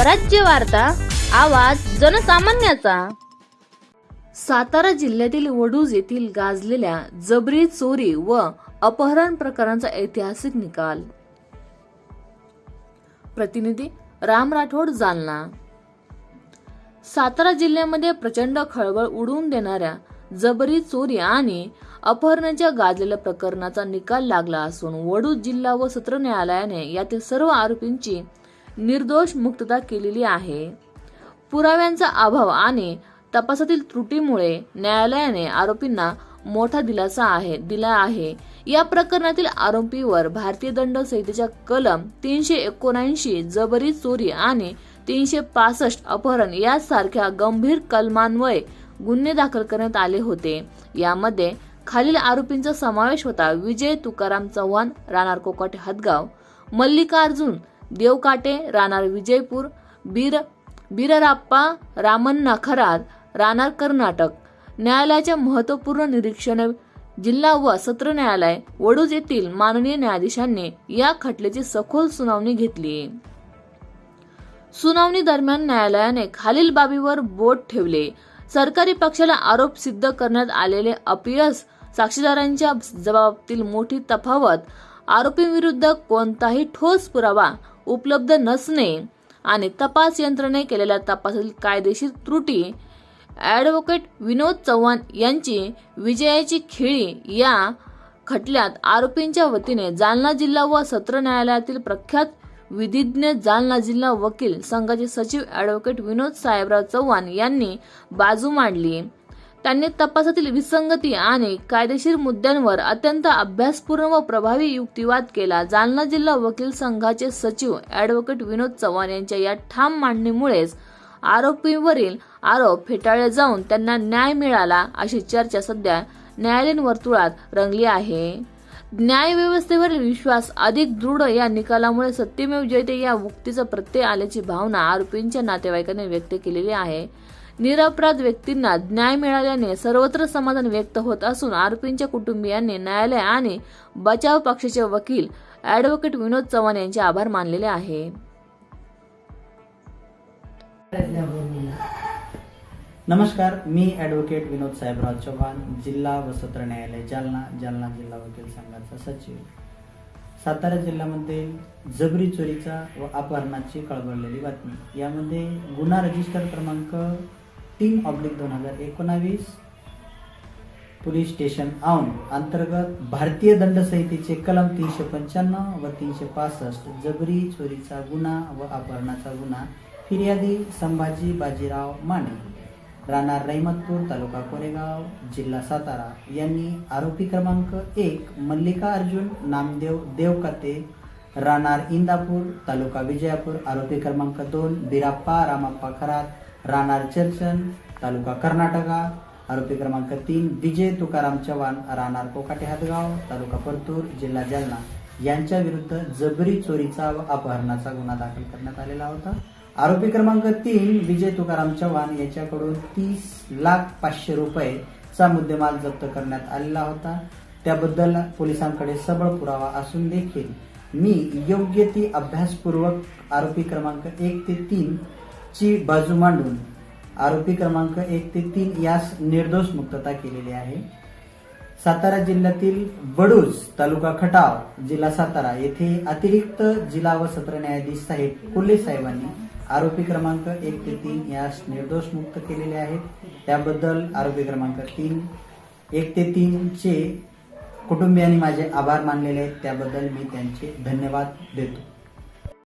स्वराज्य वार्ता आवाज जनसामान्याचा. सातारा जिल्ह्यातील वडूज येथील गाजलेल्या जबरी चोरी व अपहरण प्रकरणाचा ऐतिहासिक निकाल. प्रतिनिधी राम राठोड जालना. सातारा जिल्ह्यामध्ये प्रचंड खळबळ उडवून देणाऱ्या जबरी चोरी आणि अपहरणाच्या गाजलेल्या प्रकरणाचा निकाल लागला असून वडूज जिल्हा व सत्र न्यायालयाने यातील सर्व आरोपींची निर्दोष मुक्तता केलेली आहे. पुराव्यांचा अभाव आणि तपासातील त्रुटीमुळे न्यायालयाने आरोपींना मोठा दिलासा आहे दिला आहे. या प्रकरणातील आरोपीवर भारतीय दंड संहितेच्या कलम तीनशे एकोणऐंशी जबरी चोरी आणि तीनशे पासष्ट अपहरण यासारख्या गंभीर कलमांवये गुन्हे दाखल करण्यात आले होते. यामध्ये खालील आरोपींचा समावेश होता विजय तुकाराम चव्हाण राणार कोकाटे हदगाव मल्लिकार्जुन देवकाटे राहणार विजयपूर बीर बीरराप्पा रामन नखरार राहणार कर्नाटक. न्यायालयाच्या महत्त्वपूर्ण निरीक्षण जिल्हा व सत्र न्यायालय वडूज येथील माननीय न्यायाधीशांनी या खटल्याची सखोल सुनावणी घेतली. सुनावणी दरम्यान न्यायालयाने खालील बाबीवर बोट ठेवले. सरकारी पक्षाला आरोप सिद्ध करण्यात आलेले अपयश साक्षीदारांच्या जबाबातील मोठी तफावत. आरोपींविरुद्ध कोणताही ठोस पुरावा उपलब्ध नसणे आणि तपास यंत्रणे केलेल्या तपासातील कायदेशीर त्रुटी ॲडव्होकेट विनोद चव्हाण यांची विजयाची खेळी या खटल्यात आरोपींच्या वतीने जालना जिल्हा व सत्र न्यायालयातील प्रख्यात विधिज्ञ जालना जिल्हा वकील संघाचे सचिव ॲडव्होकेट विनोद साहेबराव चव्हाण यांनी बाजू मांडली. त्यांनी तपासातील विसंगती आणि कायदेशीर मुद्द्यांवर अत्यंत अभ्यासपूर्ण व प्रभावी युक्तिवाद केला. जालना जिल्हा वकील संघाचे सचिव ॲडव्होकेट विनोद चव्हाण यांच्या या ठाम मांडणीमुळेच आरोपींवरील आरोप फेटाळले जाऊन त्यांना न्याय मिळाला अशी चर्चा सध्या न्यायालयीन वर्तुळात रंगली आहे. न्यायव्यवस्थेवरील विश्वास अधिक दृढ या निकालामुळे सत्यमेव जयते या उक्तीचा प्रत्यय आल्याची भावना आरोपींच्या नातेवाईकांनी व्यक्त केलेली आहे. निरपराध व्यक्तींना न्याय मिळाल्याने सर्वत्र समाधान व्यक्त होत असून आरोपींच्या कुटुंबियांनी न्यायालय आणि बचाव पक्षाचे वकील ॲडव्होकेट विनोद चव्हाण यांचे आभार मानलेले आहे. नमस्कार मी ॲडव्होकेट विनोद साहेबराव चव्हाण जिल्हा व सत्र न्यायालय जालना जालना जिल्हा वकील संघाचा सचिव. सातारा जिल्ह्यामध्ये जबरी चोरीचा व अपहरणाची कळबळलेली बातमी. यामध्ये गुन्हा रजिस्टर क्रमांक तीन ऑब्लिक दोन हजार एकोणावीस पोलीस स्टेशन औंध अंतर्गत भारतीय दंड संहितेचे कलम तीनशे पंच्याण्णव व तीनशे पासष्ट जबरी चोरीचा गुन्हा व अपहरणाचा गुन्हा फिर्यादी संभाजी बाजीराव माने राहणार रहिमतपूर तालुका कोरेगाव जिल्हा सातारा. यांनी आरोपी क्रमांक एक मल्लिका अर्जुन नामदेव देवकते राहणार इंदापूर तालुका विजयापूर. आरोपी क्रमांक दोन बिराप्पा रामाप्पा खरात राहणार चर्चन तालुका कर्नाटका. आरोपी क्रमांक तीन विजय तुकाराम चव्हाण राहणार कोकाटे हातगाव तालुका परतूर जिल्हा जालना. यांच्या विरुद्ध जबरी चोरीचा व अपहरणाचा गुन्हा दाखल करण्यात आलेला होता. आरोपी क्रमांक तीन विजय तुकाराम चव्हाण याच्याकडून तीस लाख पाचशे रुपयेचा मुद्देमाल जप्त करण्यात आलेला होता. त्याबद्दल पोलिसांकडे सबळ पुरावा असून देखील मी योग्य ती अभ्यासपूर्वक आरोपी क्रमांक एक ते तीन ची बाजू मांडून आरोपी क्रमांक एक ते तीन यास निर्दोष मुक्तता केलेली आहे. सातारा जिल्ह्यातील वडूज तालुका खटाव जिल्हा सातारा येथे अतिरिक्त जिल्हा व सत्र न्यायाधीश साहेब कोल्हे साहेबांनी आरोपी क्रमांक एक ते तीन यास निर्दोष मुक्त केलेले आहेत. त्याबद्दल आरोपी क्रमांक तीन एक ते तीनचे कुटुंबियांनी माझे आभार मानलेले आहेत. त्याबद्दल मी त्यांचे धन्यवाद देतो.